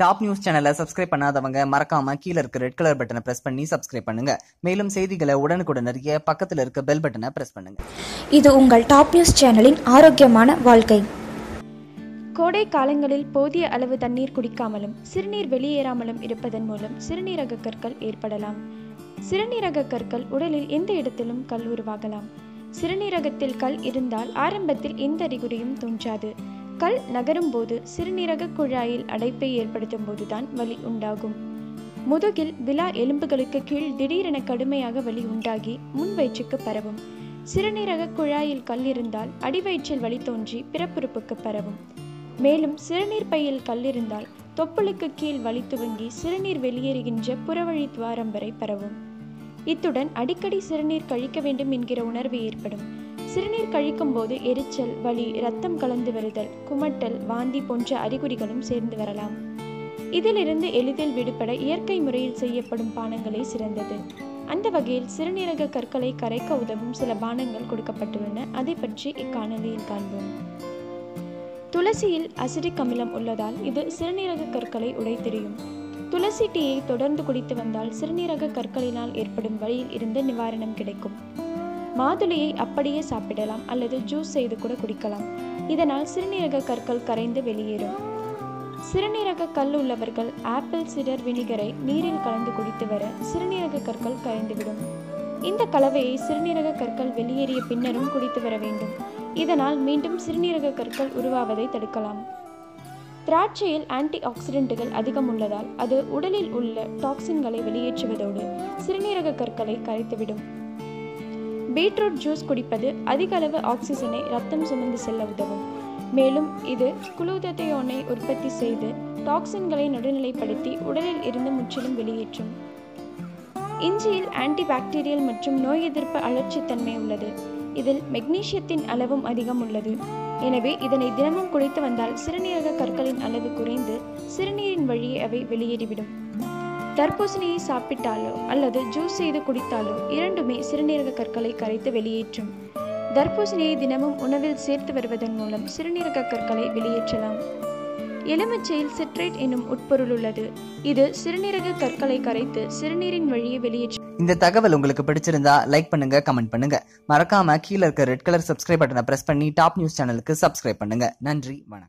Top news சேனலை subscribe பண்ணாதவங்க மறக்காம கீழ இருக்க ரெட் கலர் பட்டனை பிரஸ் பண்ணி சப்ஸ்கிரைப் பண்ணுங்க. மேலும் செய்திகளை உடனுக்குடன் அறிய பக்கத்துல இருக்க பெல் பட்டனை பிரஸ் பண்ணுங்க. இது உங்கள் டாப் நியூஸ் சேனலின் ஆரோக்கியமான வாழ்க்கை. கோடை காலங்களில் போதிய அளவு தண்ணீர் குடிக்காமலும் சிறுநீர் வெளியேறாமலும் இருப்பதன் மூலம் சிறுநீரக கற்கள் ஏற்படலாம். சிறுநீரக கற்கள் உடலில் எந்த இடத்திலும் கல் உருவாகலாம். சிறுநீரகத்தில் கல் இருந்தால் ஆரம்பத்தில் எந்த அறிகுறியும் தோன்றாது. கல் நகரும் போது சிறுநீரக குழாயில் அடைப்பை ஏற்படுத்தும் போதுதான் வலி உண்டாகும். முதுகில் விலா எலும்புகளுக்கு கீழ் திடீரென கடுமையாக வலி உண்டாகி முன்வயிற்றுக்கு பரவும். சிறுநீரக குழாயில் கல் இருந்தால் அடிவயிற்றில் வலி தோன்றி பிறப்புறுப்புக்கு பரவும். மேலும் சிறுநீர் பையில் கல் இருந்தால் தொப்புளுக்கு கீழ் வலி துவங்கி சிறுநீர் வெளியேறுகின்ற புறவழி துவாரம் வரை பரவும். இத்துடன் அடிக்கடி சிறுநீர் கழிக்க வேண்டும் என்கிற உணர்வு ஏற்படும். சிறுநீர் கழிக்கும் போது எரிச்சல் வலி இரத்தம் கலந்து வருதல் குமட்டல் வாந்தி போன்ற அறிகுறிகளும் சேர்ந்து வரலாம். இதிலிருந்து எளிதில் விடுபட இயற்கை முறையில் செய்யப்படும் பானங்களே சிறந்தது. அந்த வகையில் சிறுநீரக கற்களை கரைக்க உதவும் சில பானங்கள் கொடுக்கப்பட்டுள்ளன. அதை பற்றி இக்காணொலியில் காண்போம். துளசியில் அசிடிக் அமிலம் உள்ளதால் இது சிறுநீரக கற்களை உடைத்தெறியும். துளசி டீயை தொடர்ந்து குடித்து வந்தால் சிறுநீரக கற்களினால் ஏற்படும் வழியில் இருந்து நிவாரணம் கிடைக்கும். மாதுளையை அப்படியே சாப்பிடலாம் அல்லது ஜூஸ் செய்து கூட குடிக்கலாம். இதனால் சிறுநீரக கற்கள் கரைந்து வெளியேறும். சிறுநீரக கல் உள்ளவர்கள் ஆப்பிள் சிடர் வினிகரை நீரில் கலந்து குடித்து வர சிறுநீரக கற்கள் கரைந்துவிடும். இந்த கலவையை சிறுநீரக கற்கள் வெளியேறிய பின்னரும் குடித்து வர வேண்டும். இதனால் மீண்டும் சிறுநீரக கற்கள் உருவாவதை தடுக்கலாம். திராட்சையில் ஆன்டி ஆக்சிடென்ட்டுகள் அதிகம் உள்ளதால் அது உடலில் உள்ள டாக்சின்களை வெளியேற்றுவதோடு சிறுநீரக கற்களை கரைத்துவிடும். பீட்ரூட் ஜூஸ் குடிப்பது அதிக அளவு ஆக்சிஜனை ரத்தம் சுமந்து செல்ல உதவும். மேலும் இது குளுதத்தையோனை உற்பத்தி செய்து டாக்சின்களை நடுநிலைப்படுத்தி உடலில் இருந்து முற்றிலும் வெளியேற்றும். இஞ்சியில் ஆன்டிபாக்டீரியல் மற்றும் நோய் எதிர்ப்பு அழற்சித்தன்மை உள்ளது. இதில் மெக்னீசியத்தின் அளவும் அதிகம் உள்ளது. எனவே இதனை தினமும் குடித்து வந்தால் சிறுநீரக கற்களின் அளவு குறைந்து சிறுநீரின் வழியே அவை வெளியேறிவிடும். தர்பூசணியை சாப்பிட்டாலோ அல்லது ஜூஸ் செய்து குடித்தாலோ இரண்டுமே சிறுநீரக கற்களை கரைத்து வெளியேற்றும். தர்பூசணியை தினமும் உணவில் சேர்த்து வருவதன் மூலம் சிறுநீரக கற்களை வெளியேற்றலாம். எலுமிச்சையில் சிட்ரேட் என்னும் உட்பொருள் உள்ளது. இது சிறுநீரக கற்களை கரைத்து சிறுநீரின் வழியே வெளியேற்றும் இந்த தகவல் உங்களுக்கு பிடிச்சிருந்தா லைக் பண்ணுங்க கமெண்ட் பண்ணுங்க. மறக்காம கீழ இருக்க ரெட் கலர் சப்ஸ்கிரைப் பட்டனை பிரஸ் பண்ணி டாப் நியூஸ் சேனலுக்கு சப்ஸ்கிரைப் பண்ணுங்க. நன்றி வணக்கம்.